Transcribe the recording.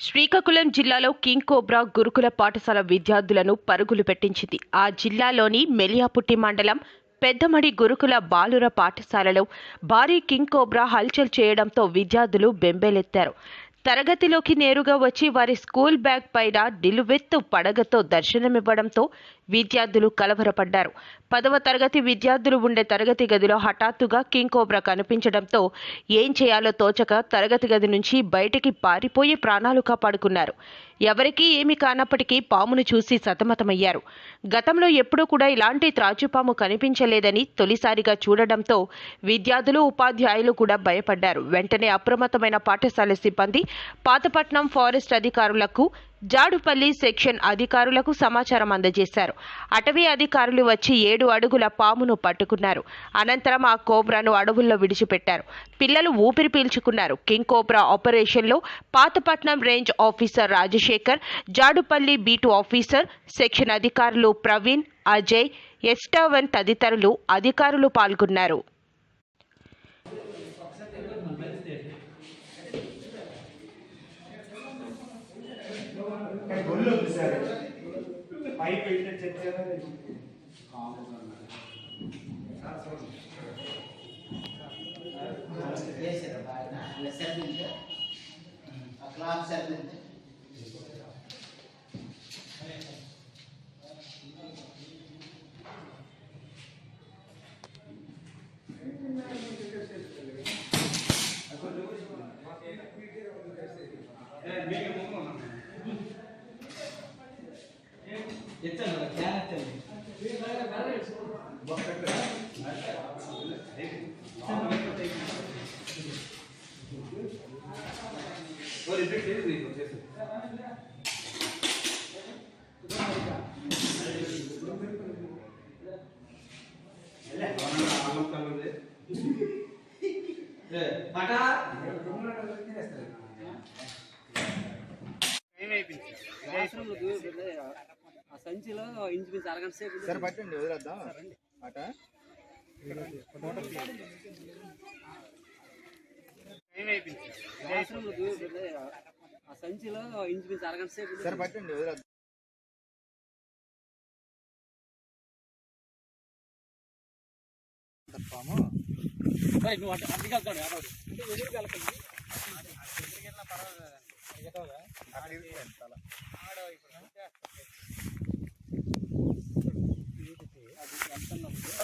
శ్రీకాకుళం జిల్లాలో king cobra గురుకుల పాఠశాల విద్యార్థులను పరుగులు పెట్టించింది. ఆ జిల్లాలోని మెలియాపుట్టి మండలం పెద్దమడి గురుకుల బాలుర పాఠశాలలో భారీ కింగ్ కోబ్రా హల్చల్ చేయడంతో విద్యార్థులు బెంబేలెత్తారు. తరగతిలోకి నేరుగా వచ్చి వారి స్కూల్ బ్యాగ్ పైన నిలువెత్తు పడగతో దర్శనమివ్వడంతో విద్యార్థులు కలవరపడ్డారు. పదవ తరగతి విద్యార్థులు ఉండే తరగతి గదిలో హఠాత్తుగా కింగ్ కోబ్రా కనిపించడంతో ఏం చేయాలో తోచక తరగతి గది నుంచి బయటికి పారిపోయి ప్రాణాలు కాపాడుకున్నారు. ఎవరికీ ఏమి కానప్పటికీ పామును చూసి సతమతమయ్యారు. గతంలో ఎప్పుడూ కూడా ఇలాంటి త్రాచుపాము కనిపించలేదని తొలిసారిగా చూడడంతో విద్యార్థులు ఉపాధ్యాయులు కూడా భయపడ్డారు. వెంటనే అప్రమత్తమైన పాఠశాల సిబ్బంది పాతపట్నం ఫారెస్ట్ అధికారులకు జాడుపల్లి సెక్షన్ అధికారులకు సమాచారం అందజేశారు. అటవీ అధికారులు వచ్చి ఏడు అడుగుల పామును పట్టుకున్నారు. అనంతరం ఆ కోబ్రాను అడవుల్లో విడిచిపెట్టారు. పిల్లలు ఊపిరి పీల్చుకున్నారు. కింగ్ కోబ్రా ఆపరేషన్లో Pathapatnam range officer Rajasekhar Jadupalli beat officer section అధికారులు ప్రవీణ్ అజయ్ ఎస్టావన్ తదితరులు అధికారులు పాల్గొన్నారు. కానీ గొల్లు ఉంది సార్ పైప్ ఇట్లా చెక్ చేయాలి పటా ఆ సంచిలో ఇంచుమించు అరగంట సేపు సార్ పట్టండి వదిలేద్దాం. అట ఆ సంచిలో ఇంచుమించు అరగంట సేపు సార్ పట్టండి వదిలేద్దాం. పాము రైట్, నువ్వు అటు అటుకి వెళ్తాడు అటు అంటే ఎదురుకి వెళ్ళకండి ఎదురుకి వెళ్ళినా పర్వాలేదు తల. ఆడ ఇప్పుడు